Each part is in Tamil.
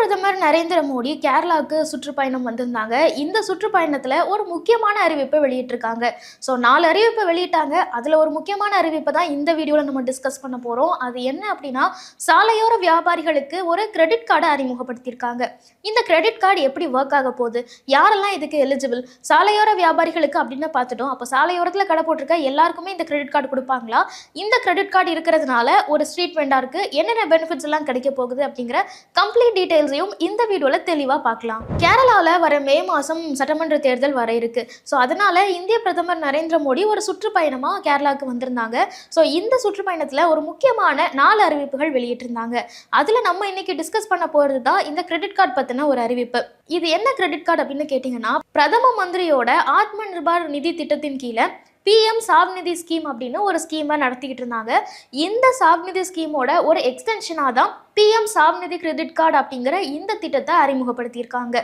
பிரதமர் நரேந்திர மோடி கேரளாவுக்கு சுற்றுப்பயணம் வந்திருந்தாங்க. இந்த சுற்றுப்பயணத்தில் ஒரு முக்கியமான அறிவிப்பை வெளியிட்டிருக்காங்க. ஸோ நாலு அறிவிப்பை வெளியிட்டாங்க. அதில் ஒரு முக்கியமான அறிவிப்பை தான் இந்த வீடியோவில் நம்ம டிஸ்கஸ் பண்ண போகிறோம் அது என்ன அப்படின்னா சாலையோர வியாபாரிகளுக்கு ஒரு கிரெடிட் கார்டை அறிமுகப்படுத்தியிருக்காங்க. இந்த கிரெடிட் கார்டு எப்படி ஒர்க் ஆக போகுது? யாரெல்லாம் இதுக்கு எலிஜிபிள் சாலையோர வியாபாரிகளுக்கு அப்படின்னு பார்த்துட்டோம். அப்போ சாலையோரத்தில் கடை போட்டிருக்க எல்லாருக்குமே இந்த கிரெடிட் கார்டு கொடுப்பாங்களா? இந்த கிரெடிட் கார்டு இருக்கிறதுனால ஒரு ஸ்ட்ரீட் வெண்டாருக்கு என்னென்ன பெனிஃபிட்ஸ் எல்லாம் கிடைக்க போகுது அப்படிங்கிற கம்ப்ளீட் டீட்டெயில்ஸ் டீட்டெயில்ஸையும் இந்த வீடியோவில் தெளிவாக பார்க்கலாம். கேரளாவில் வர மே மாதம் சட்டமன்ற தேர்தல் வர இருக்கு. ஸோ அதனால இந்திய பிரதமர் நரேந்திர மோடி ஒரு சுற்றுப்பயணமாக கேரளாவுக்கு வந்திருந்தாங்க. ஸோ இந்த சுற்றுப்பயணத்தில் ஒரு முக்கியமான நாலு அறிவிப்புகள் வெளியிட்டிருந்தாங்க. அதில் நம்ம இன்னைக்கு டிஸ்கஸ் பண்ண போகிறது தான் இந்த கிரெடிட் கார்டு பற்றின ஒரு அறிவிப்பு. இது என்ன கிரெடிட் கார்டு அப்படின்னு கேட்டிங்கன்னா பிரதம மந்திரியோட ஆத்ம நிர்பார் நிதி திட்டத்தின் கீழே பிஎம் சாவ்நிதி ஸ்கீம் அப்படின்னு ஒரு ஸ்கீமை நடத்திக்கிட்டு இருந்தாங்க. இந்த சாவ்நிதி ஸ்கீமோட ஒரு எக்ஸ்டென்ஷனாக தான் பிஎம் சாவ்நிதி கிரெடிட் கார்டு அப்படிங்கிற இந்த திட்டத்தை அறிமுகப்படுத்தியிருக்காங்க.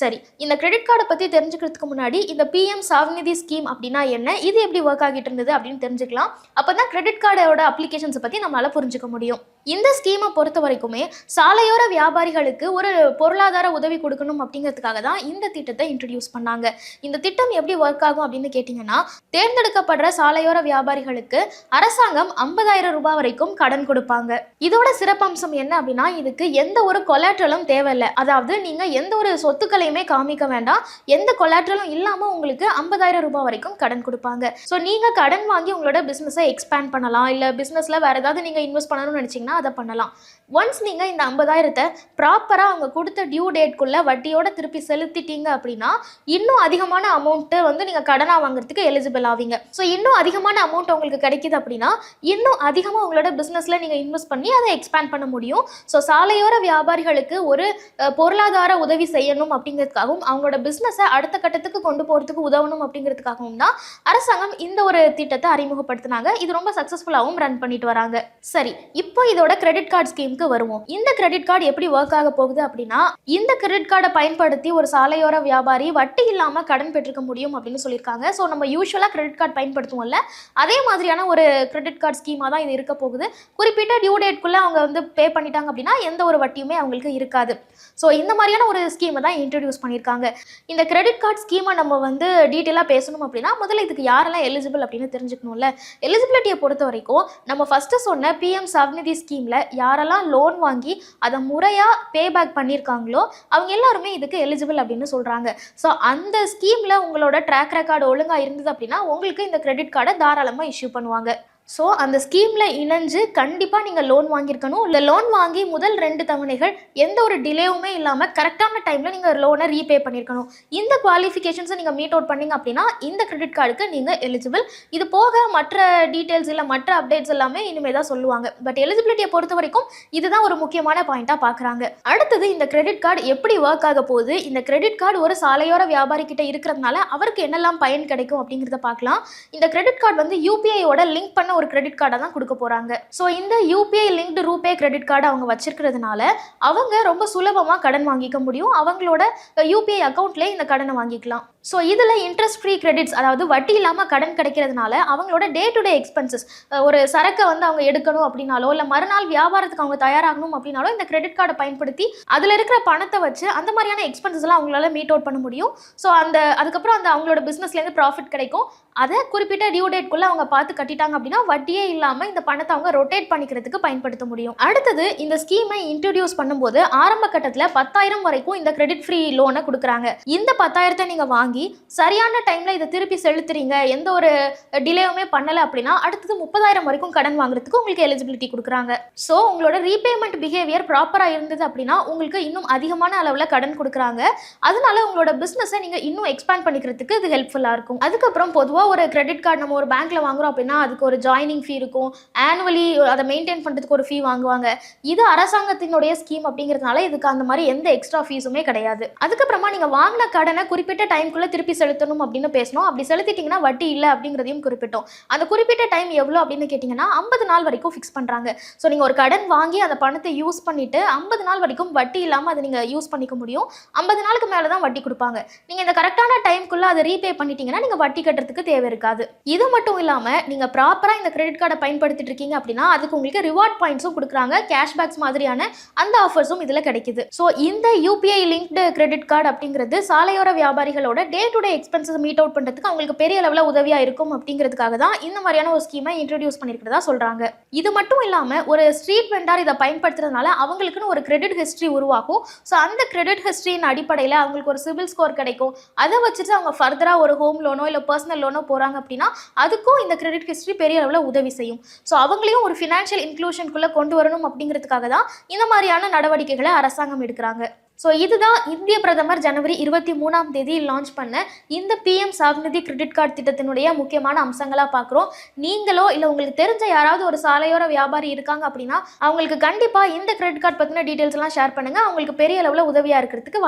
சரி இந்த கிரெடிட் கார்டை பற்றி தெரிஞ்சுக்கிறதுக்கு முன்னாடி இந்த பிஎம் சாவ்நிதி ஸ்கீம் அப்படின்னா என்ன? இது எப்படி ஒர்க் ஆகிட்டு இருந்தது அப்படின்னு தெரிஞ்சுக்கலாம். அப்போ தான் கிரெடிட் கார்டோட அப்ளிகேஷன்ஸை பற்றி நம்மளால் புரிஞ்சுக்க முடியும். இந்த ஸ்கீமை பொறுத்த வரைக்குமே சாலையோர வியாபாரிகளுக்கு ஒரு பொருளாதார உதவி கொடுக்கணும் அப்படிங்கிறதுக்காக தான் இந்த திட்டத்தை இன்ட்ரடியூஸ் பண்ணாங்க. இந்த திட்டம் எப்படி ஒர்க் ஆகும் அப்படின்னு கேட்டிங்கன்னா தேர்ந்தெடுக்கப்படுற சாலையோர வியாபாரிகளுக்கு அரசாங்கம் ஐம்பதாயிரம் ரூபாய் வரைக்கும் கடன் கொடுப்பாங்க. இதோட சிறப்பம்சம் என்ன அப்படின்னா இதுக்கு எந்த ஒரு கொலாட்ரலும் தேவையில்லை. அதாவது நீங்கள் எந்த ஒரு சொத்துக்களையுமே காமிக்க வேண்டாம். எந்த கொலாட்ரலும் இல்லாமல் உங்களுக்கு ஐம்பதாயிரம் ரூபாய் வரைக்கும் கடன் கொடுப்பாங்க. ஸோ நீங்கள் கடன் வாங்கி உங்களோட பிஸ்னஸை எக்ஸ்பேண்ட் பண்ணலாம். இல்லை பிஸ்னஸில் வேறு ஏதாவது நீங்கள் இன்வெஸ்ட் பண்ணணும்னு நினச்சிங்கன்னா அதை பண்ணலாம். ஒன்ஸ் நீங்கள் இந்த ஐம்பதாயிரத்தை ப்ராப்பராக அவங்க கொடுத்த டியூ டேட்குள்ளே வட்டியோட திருப்பி செலுத்திட்டீங்க அப்படின்னா இன்னும் அதிகமான அமௌண்ட்டு வந்து நீங்கள் கடனாக வாங்குறதுக்கு எலிஜிபிள் ஆவீங்க. ஸோ இன்னும் அதிகமான அமௌண்ட் உங்களுக்கு கிடைக்குது அப்படின்னா இன்னும் அதிகமாக உங்களோட பிஸ்னஸில் நீங்கள் இன்வெஸ்ட் பண்ணி அதை எக்ஸ்பேண்ட் பண்ண முடியும். ஸோ சாலையோர வியாபாரிகளுக்கு ஒரு பொருளாதார உதவி செய்யணும் அப்படிங்கிறதுக்காகவும் அவங்களோட பிஸ்னஸை அடுத்த கட்டத்துக்கு கொண்டு போகிறதுக்கு உதவணும் அப்படிங்கிறதுக்காகவும் தான் அரசாங்கம் இந்த ஒரு திட்டத்தை அறிமுகப்படுத்தினாங்க. இது ரொம்ப சக்ஸஸ்ஃபுல்லாகவும் ரன் பண்ணிட்டு வராங்க. சரி இப்போ இதோட கிரெடிட் கார்டு ஸ்கீமுக்கு வருவோம். இந்த கிரெடிட் கார்டு எப்படி ஒர்க் ஆக போகுது அப்படின்னா இந்த கிரெடிட் கார்டை பயன்படுத்தி ஒரு சாலையோர வியாபாரி வட்டி இல்லாமல் கடன் பெற்றுக்க முடியும் அப்படின்னு சொல்லியிருக்காங்க. ஸோ நம்ம யூஸ்வலாக கிரெடிட் கார்டு பயன்படுத்துவோம்ல அதே மாதிரியான ஒரு கிரெடிட் கார்டு ஸ்கீமாக தான் இது இருக்க போகுது. குறிப்பிட்ட டியூ டேட்குள்ளே அவங்க வந்து பே பண்ணிட்டாங்க அப்படின்னா எந்த ஒரு வட்டியுமே அவங்களுக்கு இருக்காது. ஸோ இந்த மாதிரியான ஒரு ஸ்கீமை தான் இன்ட்ரடியூஸ் பண்ணியிருக்காங்க. இந்த கிரெடிட் கார்டு ஸ்கீமை நம்ம வந்து டீட்டெயிலாக பேசணும் அப்படின்னா முதல்ல இதுக்கு யாரெல்லாம் எலிஜிபிள் அப்படின்னு தெரிஞ்சுக்கணும்ல. எலிஜிபிலிட்டியை பொறுத்த வரைக்கும் நம்ம ஃபஸ்ட்டு சொன்ன பிஎம் சவ்நிதி ஸ்கீமில் யாரெல்லாம் லோன் வாங்கி அதை முறையாக பே பேக் பண்ணியிருக்காங்களோ அவங்க எல்லாருமே இதுக்கு எலிஜிபிள் அப்படின்னு சொல்கிறாங்க ஸோ அந்த ஸ்கீமில் உங்களோட ட்ராக் ரெக்கார்டு ஒழுங்காக இருந்தது அப்படின்னா உங்களுக்கு இந்த கிரெடிட் கார்டை தாராளமாக இஷ்யூ பண்ணுவாங்க. ஸோ அந்த ஸ்கீமில் இணைஞ்சு கண்டிப்பாக நீங்கள் லோன் வாங்கியிருக்கணும். இல்லை லோன் வாங்கி முதல் ரெண்டு தவணைகள் எந்த ஒரு டிலேவுமே இல்லாமல் கரெக்டான டைமில் நீங்கள் லோனை ரீபே பண்ணியிருக்கணும். இந்த குவாலிஃபிகேஷன்ஸை நீங்கள் மீட் அவுட் பண்ணீங்க அப்படின்னா இந்த கிரெடிட் கார்டுக்கு நீங்கள் எலிஜிபிள் இது போக மற்ற டீட்டெயில்ஸ் இல்லை மற்ற அப்டேட்ஸ் எல்லாமே இனிமேல் தான் சொல்லுவாங்க. பட் எலிஜிபிலிட்டியை பொறுத்த வரைக்கும் இதுதான் ஒரு முக்கியமான பாயிண்ட்டாக பார்க்குறாங்க அடுத்தது இந்த கிரெடிட் கார்டு எப்படி ஒர்க் ஆக போகுது? இந்த கிரெடிட் கார்டு ஒரு சாலையோர வியாபாரி கிட்ட இருக்கிறதுனால அவருக்கு என்னெல்லாம் பயன் கிடைக்கும் அப்படிங்கிறத பார்க்கலாம். இந்த கிரெடிட் கார்டு வந்து யூபிஐயோட லிங்க் பண்ண ஒரு கிரெடிட் கார்டை தான் கொடுக்க போகிறாங்க ஸோ இந்த UPI linked RuPay credit card அவங்க வச்சிருக்கிறதுனால அவங்க ரொம்ப சுலபமாக கடன் வாங்கிக்க முடியும். அவங்களோட யூபிஐ அக்கௌண்ட்லேயே இந்த கடனை வாங்கிக்கலாம். ஸோ இதில் இன்ட்ரெஸ்ட் ஃப்ரீ கிரெடிட்ஸ் அதாவது வட்டி இல்லாமல் கடன் கிடைக்கிறதுனால அவங்களோட டே டு டே எக்ஸ்பென்சஸ் ஒரு சரக்கை வந்து அவங்க எடுக்கணும் அப்படின்னாலோ இல்லை மறுநாள் வியாபாரத்துக்கு அவங்க தயாராகணும் அப்படின்னாலோ இந்த கிரெடிட் கார்டை பயன்படுத்தி அதில் இருக்கிற பணத்தை வச்சு அந்த மாதிரியான எக்ஸ்பென்சஸ்லாம் அவங்களால மீட் அவுட் பண்ண முடியும். ஸோ அந்த அதுக்கப்புறம் அந்த அவங்களோட பிஸ்னஸ்லேருந்து ப்ராஃபிட் கிடைக்கும். அதை குறிப்பிட்ட டியூ டேட்குள்ளே அவங்க பார்த்து கட்டிட்டாங்க அப்படின்னா வட்டியே இல்லாமல் இந்த பணத்தை அவங்க ரொட்டேட் பண்ணிக்கிறதுக்கு பயன்படுத்த முடியும். அடுத்தது இந்த ஸ்கீமை இன்ட்ரடியூஸ் பண்ணும்போது ஆரம்ப கட்டத்தில் பத்தாயிரம் வரைக்கும் இந்த கிரெடிட் ஃப்ரீ லோனை கொடுக்குறாங்க. இந்த பத்தாயிரத்தை நீங்கள் வாங்கி சரியான டைமில் இதை திருப்பி செலுத்துறீங்க எந்த ஒரு டிலேவுமே பண்ணலை அப்படின்னா அடுத்தது முப்பதாயிரம் வரைக்கும் கடன் வாங்குறதுக்கு உங்களுக்கு எலிஜிபிலிட்டி கொடுக்குறாங்க. ஸோ உங்களோட ரீபேமெண்ட் பிஹேவியர் ப்ராப்பராக இருந்தது அப்படின்னா உங்களுக்கு இன்னும் அதிகமான அளவில் கடன் கொடுக்குறாங்க. அதனால உங்களோட பிஸ்னஸை நீங்கள் இன்னும் எக்ஸ்பேண்ட் பண்ணிக்கிறதுக்கு இது ஹெல்ப்ஃபுல்லாக இருக்கும். அதுக்கப்புறம் பொதுவாக ஒரு கிரெடிட் கார்டு நம்ம ஒரு பேங்க்கில் வாங்குறோம் அப்படின்னா அதுக்கு ஒரு ஜாயினிங் ஃபீ இருக்கும். ஆனுவலி அதை மெயின்டைன் பண்ணுறதுக்கு ஒரு ஃபீ வாங்குவாங்க. இது அரசாங்கத்தினுடைய ஸ்கீம் அப்படிங்கிறதுனால இதுக்கு அந்த மாதிரி எந்த எக்ஸ்ட்ரா ஃபீஸுமே கிடையாது. அதுக்கப்புறமா நீங்கள் வாங்கின கடனை குறிப்பிட்ட டைம்குள்ளே திருப்பி செலுத்தணும் அப்படின்னு பேசணும் அப்படி செலுத்திட்டீங்கன்னா வட்டி இல்லை அப்படிங்கிறதையும் குறிப்பிட்டோம். அந்த குறிப்பிட்ட டைம் எவ்வளோ அப்படின்னு கேட்டிங்கன்னா ஐம்பது நாள் வரைக்கும் ஃபிக்ஸ் பண்ணுறாங்க ஸோ நீங்கள் ஒரு கடன் வாங்கி அந்த பணத்தை யூஸ் பண்ணிட்டு ஐம்பது நாள் வரைக்கும் வட்டி இல்லாமல் அதை நீங்கள் யூஸ் பண்ணிக்க முடியும். ஐம்பது நாளுக்கு மேலே தான் வட்டி கொடுப்பாங்க. நீங்கள் இந்த கரெக்டான டைம்குள்ளே அதை ரீபே பண்ணிட்டீங்கன்னா நீங்கள் வட்டி கட்டுறதுக்கு தேவை இருக்காது. இது மட்டும் இல்லாமல் நீங்கள் ப்ராப்பராக இந்த கிரெடிட் கார்டை பயன்படுத்திட்டு இருக்கீங்க அப்படின்னா அதுக்கு உங்களுக்கு ரிவார்ட் பாயிண்ட்ஸும் கொடுக்குறாங்க. கேஷ்பேக்ஸ் மாதிரியான அந்த ஆஃபர்ஸும் இதில் கிடைக்குது. ஸோ இந்த யூபிஐ லிங்க்டு கிரெடிட் கார்டு அப்படிங்கிறது சாலையோர வியாபாரிகளோட day to day expenses meet out பண்ணுறதுக்கு அவங்களுக்கு பெரிய லெவலில் உதவியாக இருக்கும் அப்படிங்கிறதுக்காக தான் இந்த மாதிரியான ஒரு ஸ்கீமை இன்ட்ரடியூஸ் பண்ணியிருக்கிறதா சொல்கிறாங்க இது மட்டும் இல்லாமல் ஒரு ஸ்ட்ரீட் வெண்டார் இதை பயன்படுத்துறதுனால அவங்களுக்குன்னு ஒரு கிரெடிட் ஹிஸ்ட்ரி உருவாகும். ஸோ அந்த கிரெடிட் ஹிஸ்ட்ரியின் அடிப்படையில் அவங்களுக்கு ஒரு சிபில் ஸ்கோர் கிடைக்கும். அதை வச்சுட்டு அவங்க ஃபர்தராக ஒரு ஹோம் லோனோ இல்லை பர்சனல் லோனோ போகிறாங்க அப்படின்னா அதுக்கும் இந்த கிரெடிட் ஹிஸ்ட்ரி பெரிய அளவில் உதவி செய்யும். ஸோ அவங்களையும் ஒரு ஃபினான்ஷியல் இன்க்ளூஷனுக்குள்ளே கொண்டு வரணும் அப்படிங்கிறதுக்காக தான் இந்த மாதிரியான நடவடிக்கைகளை அரசாங்கம் எடுக்கிறாங்க. ஸோ இதுதான் இந்திய பிரதமர் ஜனவரி இருபத்தி மூணாம் தேதி லான்ச் பண்ண இந்த பிஎம் சாப்நிதி கிரெடிட் கார்டு திட்டத்தினுடைய முக்கியமான அம்சங்களாக பார்க்குறோம். நீங்களோ இல்லை உங்களுக்கு தெரிஞ்ச யாராவது ஒரு சாலையோர வியாபாரி இருக்காங்க அப்படின்னா அவங்களுக்கு கண்டிப்பாக இந்த கிரெடிட் கார்டு பற்றின டீட்டெயில்ஸ் எல்லாம் ஷேர் பண்ணுங்கள் அவங்களுக்கு பெரிய அளவில் உதவியாக இருக்கிறதுக்கு